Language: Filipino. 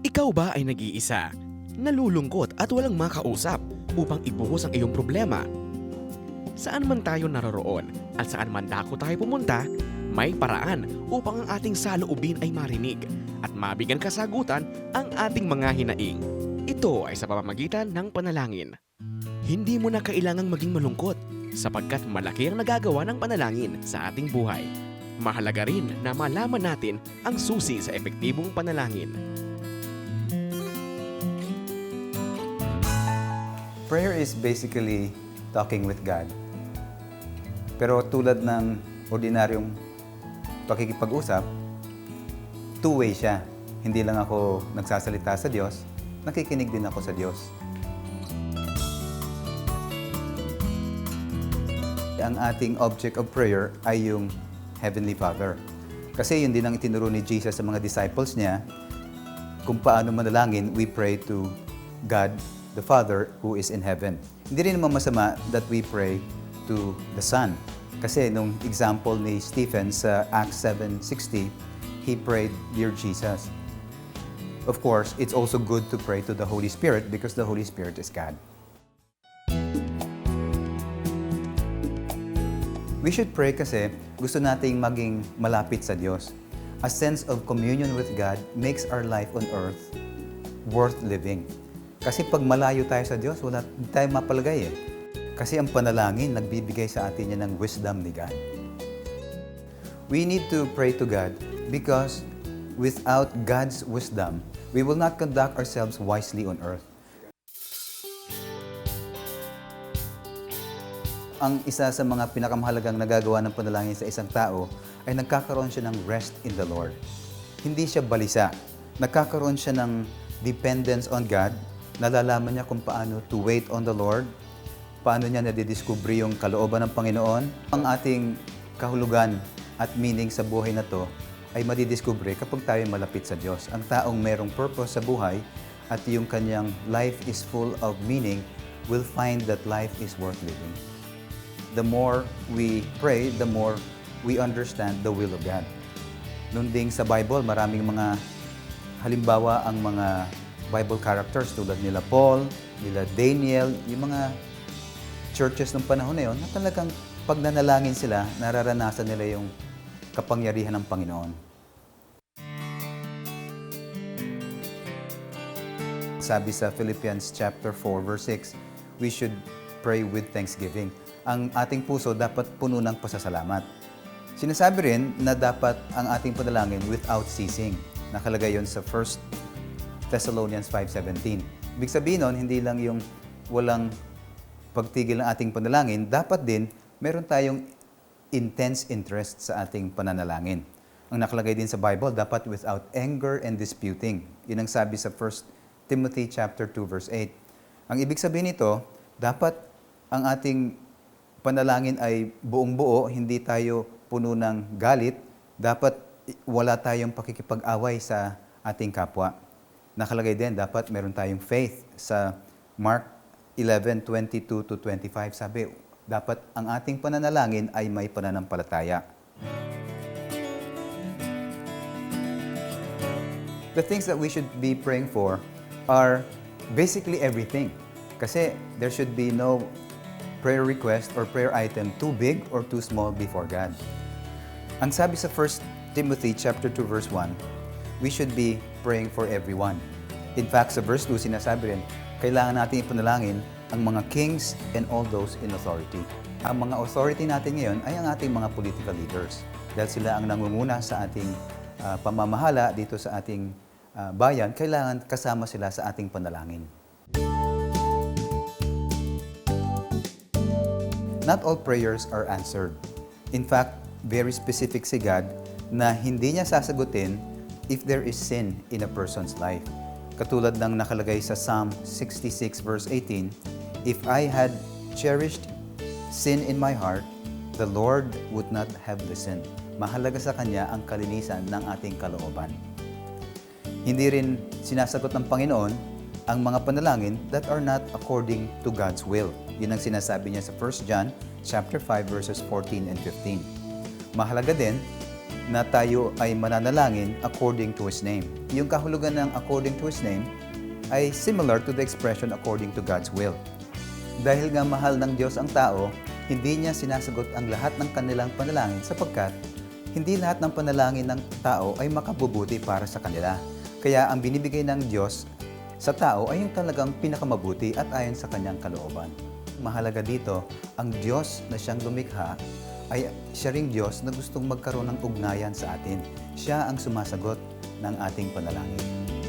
Ikaw ba ay nag-iisa? Nalulungkot at walang makausap upang ibuhos ang iyong problema? Saan man tayo naroroon at saan man dako tayo pumunta, may paraan upang ang ating saloobin ay marinig at mabigyan kasagutan ang ating mga hinaing. Ito ay sa pamamagitan ng panalangin. Hindi mo na kailangang maging malungkot sapagkat malaki ang nagagawa ng panalangin sa ating buhay. Mahalaga rin na malaman natin ang susi sa epektibong panalangin. Prayer is basically talking with God. Pero tulad ng ordinaryong pakikipag-usap, two-way siya. Hindi lang ako nagsasalita sa Diyos, nakikinig din ako sa Diyos. Ang ating object of prayer ay yung Heavenly Father. Kasi yun din ang itinuro ni Jesus sa mga disciples niya, kung paano manalangin, we pray to God the Father who is in heaven. Hindi rin naman masama that we pray to the Son. Kasi nung example ni Stephen sa Acts 7.60, he prayed, Dear Jesus. Of course, it's also good to pray to the Holy Spirit because the Holy Spirit is God. We should pray kasi gusto nating maging malapit sa Diyos. A sense of communion with God makes our life on earth worth living. Kasi pag malayo tayo sa Diyos, wala tayo mapalagay eh. Kasi ang panalangin, nagbibigay sa atin yan ng wisdom ni God. We need to pray to God because without God's wisdom, we will not conduct ourselves wisely on earth. ang isa sa mga pinakamahalagang nagagawa ng panalangin sa isang tao ay nagkakaroon siya ng rest in the Lord. Hindi siya balisa. Nagkakaroon siya ng dependence on God. Nalalaman niya kung paano to wait on the Lord. Paano niya nadidiscover yung kalooban ng Panginoon. Ang ating kahulugan at meaning sa buhay na to ay madidiscover kapag tayo malapit sa Diyos. Ang taong merong purpose sa buhay at yung kanyang life is full of meaning will find that life is worth living the more we pray, the more we understand the will of God. Noon ding sa Bible, maraming mga halimbawa ang mga Bible characters tulad nila Paul, nila Daniel, yung mga churches ng panahon na yun, na talagang pag nanalangin sila, nararanasan nila yung kapangyarihan ng Panginoon. Sabi sa Philippians chapter 4 verse 6, we should pray with thanksgiving. Ang ating puso dapat puno ng pasasalamat. Sinasabi rin na dapat ang ating panalangin without ceasing. Nakalagay yon sa 1 Thessalonians 5.17. Ibig sabihin nun, hindi lang yung walang pagtigil ng ating panalangin, dapat din meron tayong intense interest sa ating pananalangin. Ang nakalagay din sa Bible, dapat without anger and disputing. Yun ang sabi sa 1 Timothy chapter 2 verse 8. Ang ibig sabihin nito, dapat ang ating panalangin ay buong buo, hindi tayo puno ng galit, dapat wala tayong pakikipag-away sa ating kapwa. Nakalagay din, dapat meron tayong faith. Sa Mark 11:22 to 25, sabi, dapat ang ating pananalangin ay may pananampalataya. The things that we should be praying for are basically everything. Kasi there should be no prayer request or prayer item too big or too small before God. Ang sabi sa 1 Timothy chapter 2 verse 1, we should be praying for everyone. In fact, sa verse 2 sinasabi rin, kailangan natin ipanalangin ang mga kings and all those in authority. Ang mga authority natin ngayon ay ang ating mga political leaders dahil sila ang nangunguna sa ating ah, pamamahala dito sa ating ah, bayan, kailangan kasama sila sa ating panalangin. Not all prayers are answered. In fact, very specific si God na hindi niya sasagutin if there is sin in a person's life. Katulad ng nakalagay sa Psalm 66 verse 18, If I had cherished sin in my heart, the Lord would not have listened. Mahalaga sa Kanya ang kalinisan ng ating kalooban. Hindi rin sinasagot ng Panginoon ang mga panalangin that are not according to God's will. Yun ang sinasabi niya sa 1 John chapter 5 verses 14 and 15. Mahalaga din na tayo ay mananalangin according to His name. Yung kahulugan ng according to His name ay similar to the expression according to God's will. Dahil nga mahal ng Diyos ang tao, hindi niya sinasagot ang lahat ng kanilang panalangin sapagkat hindi lahat ng panalangin ng tao ay makabubuti para sa kanila. Kaya ang binibigay ng Diyos sa tao ay yung talagang pinakamabuti at ayon sa kanyang kalooban. Mahalaga dito, ang Diyos na siyang lumikha ay siya ring Diyos na gustong magkaroon ng ugnayan sa atin. Siya ang sumasagot ng ating panalangin.